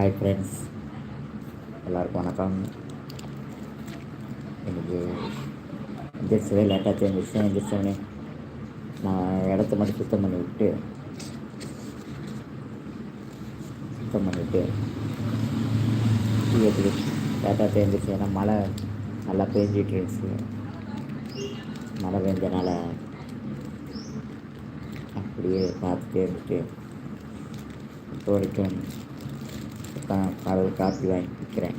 Hi friends எல்லாருக்கும் வணக்கம். எனக்கு எந்திரிச்சதே லேட்டாக எழுந்திரிச்சேன் எந்திரிச்சவனே நான் இடத்த மட்டும் சுத்தம் பண்ணி விட்டு சுத்தம் பண்ணிவிட்டு டீ லேட்டாக எழுந்திரிச்சு ஏன்னா மழை நல்லா பெஞ்சிட்டு இருந்துச்சு. மழை பெஞ்சனால அப்படியே பார்த்துட்டே இருந்துட்டு இப்போ வரைக்கும் காலையில் காப்பி வாங்கி குடிக்கிறேன்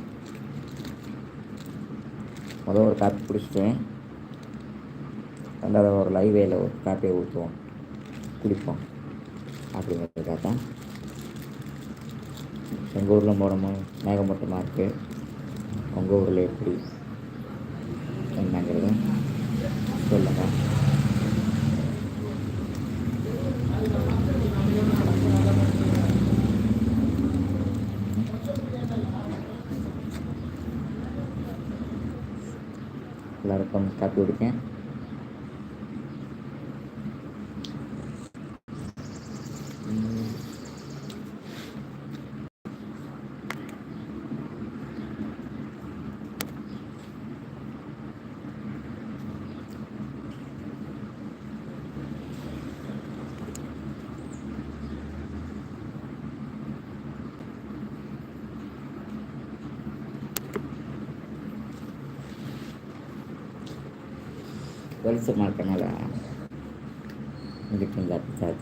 முதல் ஒரு காப்பி குடிச்சிட்டேன் ரெண்டாவது ஒரு லைவேல ஒரு காப்பியை ஊற்றுவோம் குடிப்போம். அப்படிங்கிறதுக்காக தான் எங்கள் ஊரில் போனோமோ மேகமூட்டமாக இருக்குது உங்கள் ஊரில் எப்படி என்னங்கிறது சொல்லுங்கள் எல்லாருக்கும் காப்பி குடிக்கேன் Well, sumakanalaan. Hindi kong lapit.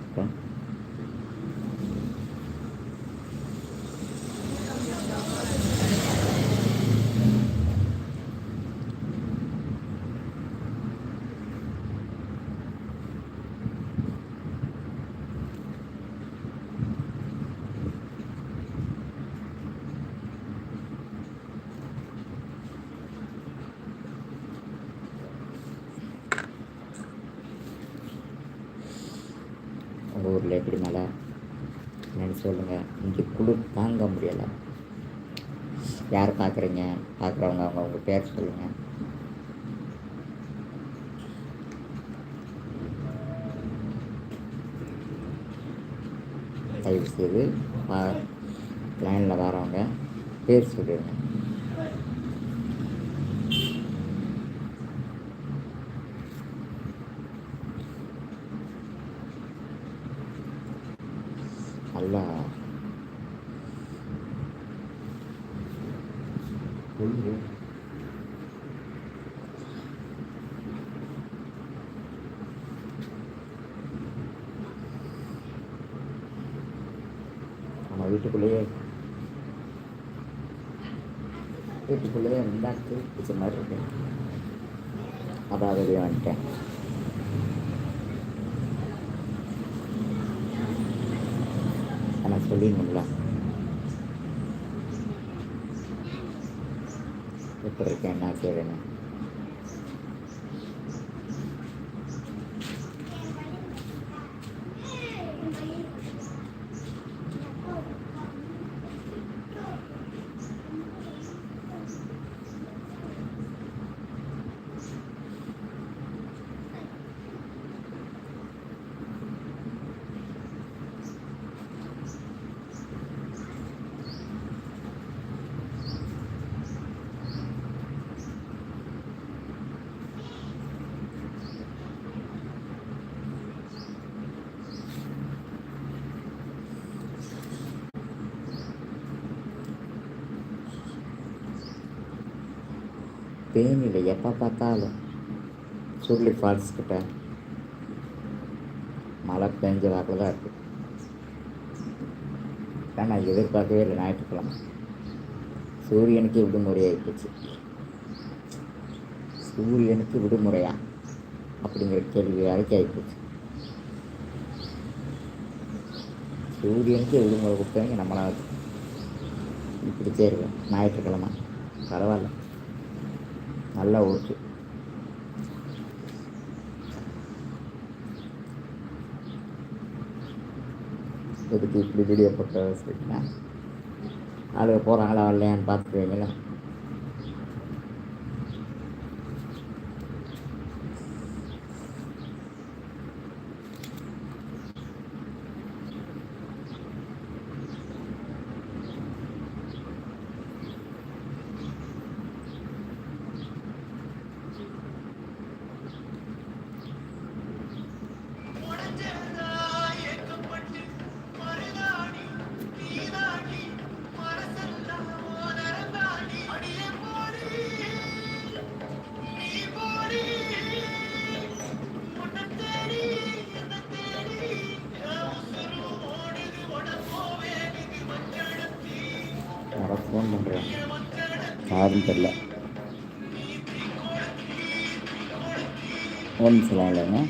ஊரில் எப்படி மழை என்னென்னு சொல்லுங்கள் இங்கே குளிர் தாங்க முடியலை. யார் பார்க்குறீங்க பார்க்குறவங்க அவங்க உங்கள் பேர் சொல்லுங்கள் தயவு செய்து லைனில் வரவங்க பேர் சொல்லிடுங்க. நல்லா நம்ம வீட்டுக்குள்ளேயே வீட்டுக்குள்ளேயே இருந்தாக்கு பிடிச்ச மாதிரி இருக்கு அதான் வெளியே வந்துட்டேன் ஆனால் சொல்லிடணும்ல எப்படி இருக்கேன் என்ன பெயின் இல்லை எப்போ பார்த்தாலும் சுருளி ஃபால்ஸ் கிட்ட மழை பெஞ்ச வாக்கில் தான் இருக்குது ஏன்னா நான் எதிர்பார்க்கவே இல்லை ஞாயிற்றுக்கிழமை. சூரியனுக்கு விடுமுறை ஆகிப்போச்சு சூரியனுக்கு விடுமுறையா? அப்படிங்கிற கேள்வி வரைக்கும் ஆகிப்போச்சு சூரியனுக்கு விடுமுறை கொடுத்தவங்க நம்மளாவது இப்படி சேருவேன் ஞாயிற்றுக்கிழமை. பரவாயில்ல. நல்லா ஓகே எதுக்கு இப்படி வீடியோ போட்டு வச்சுருக்கேன் ஆளுங்க போகிறாங்களா வரலையான்னு பார்த்துக்குவீங்களா? ஃபோன் பண்ணுறேன் யாரும் தெரில ஃபோன் நிமிஷம்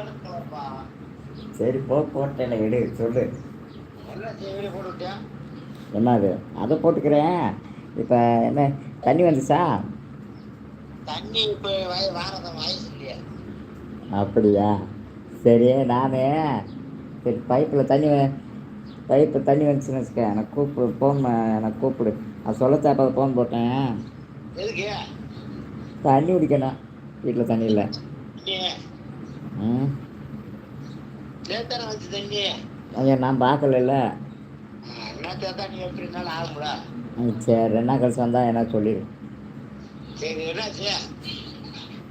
எடுக்கலப்பா சரி போ போட்டேன் எடு சொல்லு. எல்லாம் சேவையில போட்டு விட்டேன் என்ன அது போட்டுக்கிறேன். இப்போ என்ன தண்ணி வந்துச்சா? தண்ணி இப்போ அப்படியா? சரி நான் சரி பைப்பில் தண்ணி பைப்பில் தண்ணி வந்துச்சுன்னு வச்சுக்க எனக்கு கூப்பிடு ஃபோன் எனக்கு கூப்பிடு. அது சொல்லத்தாப்பா ஃபோன் போட்டேன் தண்ணி குடிக்கணும். வீட்டில் தண்ணி இல்லை. ஐயா நான் பார்க்கல என்ன சரி நாள் கழிச்சு வந்தால் என்ன சொல்லிடு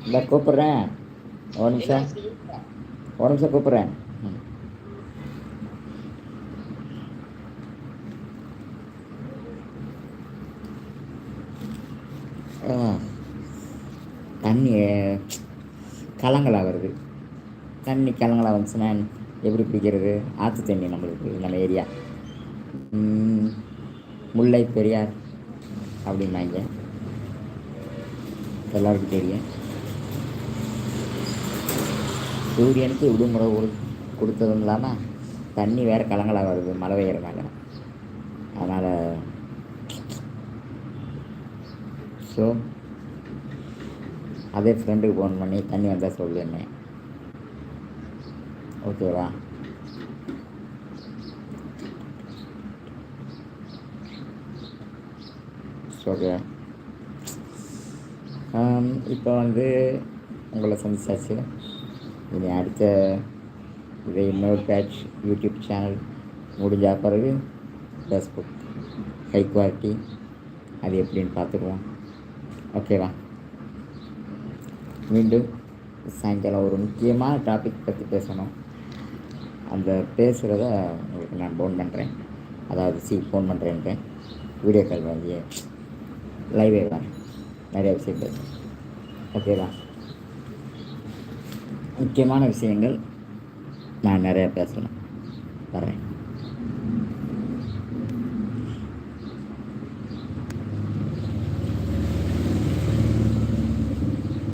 இந்த கூப்பிட்றேன். ஒரு நிமிஷம்? ஒரு நிமிஷம் கூப்பிட்றேன். தண்ணி கலங்களா வருது தண்ணி கலங்களாக வந்துச்சுன்னா எப்படி பிடிக்கிறது ஆற்று தண்ணி நம்மளுக்கு நம்ம ஏரியா. முல்லை பெரியார் அப்படின்னாங்க எல்லாருக்கும் தெரியும். சூரியனுக்கு விடுமுறை கொடு- கொடுத்ததும் இல்லாமல் தண்ணி வேறு கலங்களாக வருது மழை பெய்யறனால அதனால் ஸோ அதே ஃப்ரெண்டுக்கு ஃபோன் பண்ணி தண்ணி வந்தால் சொல்லுன்னேன் ஓகேவா ஓகே um, இப்போ வந்து உங்களை சந்திச்சாச்சு. இனி அடுத்த இதை இன்னொரு பேட்ச் யூடியூப் சேனல் முடிஞ்ச பிறகு ஃபேஸ்புக் ஹை குவாலிட்டி அது எப்படின்னு பார்த்துக்குவோம். ஓகேவா மீண்டும் சாயங்காலம் ஒரு முக்கியமான டாபிக் பற்றி பேசணும். அந்த பேசுகிறத உங்களுக்கு நான் ஃபோன் பண்ணுறேன் அதாவது சி ஃபோன் பண்ணுறேன்ட்டேன் வீடியோ கால் வாங்கி லைவே வரேன் நிறைய விஷயம் பேசுகிறேன் ஓகேவா முக்கியமான விஷயங்கள் நான் நிறையா பேசணும். வரேன்